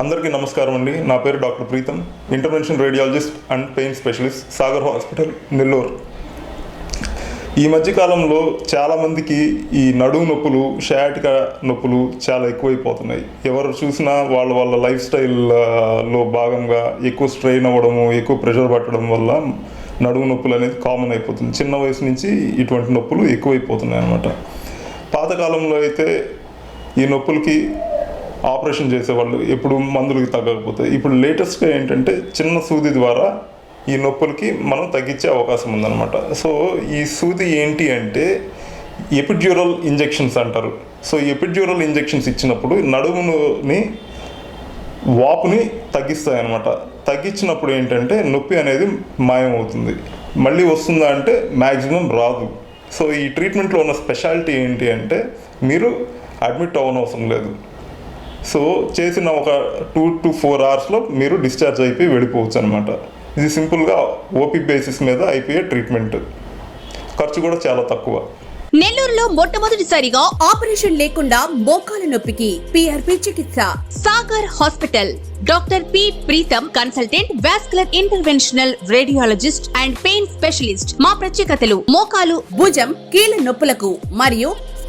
అందరికీ నమస్కారం అండి. నా పేరు doctor Pritam intervention radiologist and pain specialist Sagar hospital Nellore. ఈ మధ్యకాలంలో చాలామందికి ఈ నడుము నొప్పులు షయాటిక నొప్పులు చాలా ఎక్కువైపోతున్నాయి. ఎవరు చూసినా వాళ్ళ వాళ్ళ లైఫ్ స్టైల్లో భాగంగా ఎక్కువ స్ట్రెయిన్ అవ్వడము ఎక్కువ ప్రెషర్ పట్టడం వల్ల నడుము నొప్పులు అనేది కామన్ అయిపోతుంది. చిన్న వయసు నుంచి ఇటువంటి నొప్పులు ఎక్కువైపోతున్నాయి అన్నమాట పాతకాలంలో అయితే ఈ నొప్పులకి ఆపరేషన్ చేసేవాళ్ళు ఎప్పుడు మందులకి తగ్గకపోతే. ఇప్పుడు లేటెస్ట్గా ఏంటంటే చిన్న సూది ద్వారా ఈ నొప్పులకి మనం తగ్గించే అవకాశం ఉందన్నమాట. సో ఈ సూది ఏంటి అంటే ఎపిడ్యూరల్ ఇంజెక్షన్స్ అంటారు. సో ఎపిడ్యూరల్ ఇంజెక్షన్స్ ఇచ్చినప్పుడు నడుముని వాపుని తగ్గిస్తాయి అనమాట తగ్గించినప్పుడు ఏంటంటే నొప్పి అనేది మాయమవుతుంది. మళ్ళీ వస్తుందా అంటే మ్యాక్సిమం రాదు. సో ఈ ట్రీట్మెంట్లో ఉన్న స్పెషాలిటీ ఏంటి అంటే మీరు అడ్మిట్ అవ్వనవసరం లేదు. సో చేసిన ఒక టూ టు ఫోర్ అవర్స్లో మీరు డిశ్చార్జ్ అయిపోయి వెళ్ళిపోవచ్చు అనమాట ఇది సింపుల్గా ఓపీ బేసిస్ మీద అయిపోయే ట్రీట్మెంట్ ఖర్చు కూడా చాలా తక్కువ. నెల్లూరులో మొట్టమొదటిసారిగా ఆపరేషన్ లేకుండా మోకాల నొప్పికి పిఆర్పి చికిత్స. Sagar hospital. Doctor P Pritam consultant vascular interventional radiologist and pain specialist. మా ప్రత్యేకతలు మోకాలు భుజం కీళ్ళ నొప్పులకు మరియు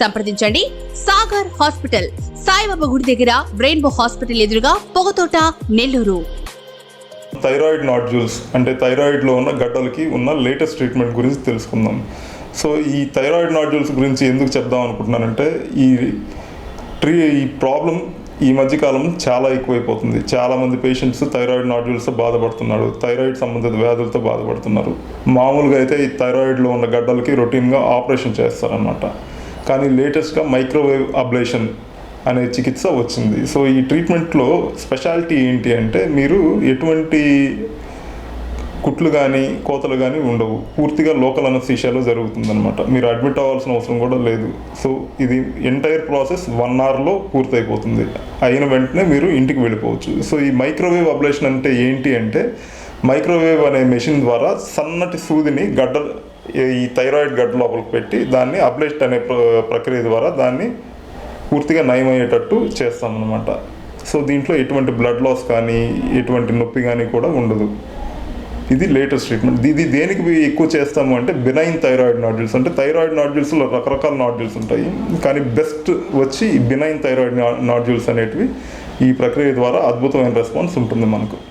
సంప్రదించండి. సాగర్ హాస్పిటల్ సాయిబాబా గుడి దగ్గర రెయిన్బో హాస్పిటల్ ఎదురుగా పొగతోట నెల్లూరు. థైరాయిడ్ నాడ్యూల్స్ అంటే థైరాయిడ్లో ఉన్న గడ్డలకి ఉన్న లేటెస్ట్ ట్రీట్మెంట్ గురించి తెలుసుకుందాం. సో ఈ థైరాయిడ్ నాడ్యూల్స్ గురించి ఎందుకు చెప్దాం అనుకుంటున్నానంటే ఈ ట్రీ ఈ ప్రాబ్లం ఈ మధ్యకాలం చాలా ఎక్కువైపోతుంది. చాలామంది పేషెంట్స్ థైరాయిడ్ నాడ్యూల్స్తో బాధపడుతున్నారు. థైరాయిడ్ సంబంధిత వ్యాధులతో బాధపడుతున్నారు. మామూలుగా అయితే ఈ థైరాయిడ్లో ఉన్న గడ్డలకి రొటీన్గా ఆపరేషన్ చేస్తారనమాట కానీ లేటెస్ట్గా మైక్రోవేవ్ అబ్లేషన్ అనే చికిత్స వచ్చింది. సో ఈ ట్రీట్మెంట్లో స్పెషాలిటీ ఏంటి అంటే మీరు ఎటువంటి కుట్లు కానీ కోతలు కానీ ఉండవు. పూర్తిగా లోకల్ అనస్థీషియాలో జరుగుతుందన్నమాట. మీరు అడ్మిట్ అవ్వాల్సిన అవసరం కూడా లేదు. సో ఇది ఎంటైర్ ప్రాసెస్ వన్ అవర్లో పూర్తయిపోతుంది. అయిన వెంటనే మీరు ఇంటికి వెళ్ళిపోవచ్చు. సో ఈ మైక్రోవేవ్ అబ్లేషన్ అంటే ఏంటి అంటే మైక్రోవేవ్ అనే మెషిన్ ద్వారా సన్నటి సూదిని గడ్డ ఈ థైరాయిడ్ గడ్డ లోపలికి పెట్టి దాన్ని అబ్లెస్ట్ అనే ప్ర- ప్రక్రియ ద్వారా దాన్ని పూర్తిగా నయమయ్యేటట్టు చేస్తామన్నమాట. సో దీంట్లో ఎటువంటి బ్లడ్ లాస్ కానీ ఎటువంటి నొప్పి కానీ కూడా ఉండదు. ఇది లేటెస్ట్ ట్రీట్మెంట్ ఇది దేనికి ఎక్కువ చేస్తాము అంటే బినైన్ థైరాయిడ్ నాడ్యూల్స్ అంటే థైరాయిడ్ నాడ్యూల్స్లో రకరకాల నాడ్యూల్స్ ఉంటాయి. కానీ బెస్ట్ వచ్చి బినైన్ థైరాయిడ్ నాడ్యూల్స్ అనేటివి ఈ ప్రక్రియ ద్వారా అద్భుతమైన రెస్పాన్స్ ఉంటుంది మనకు.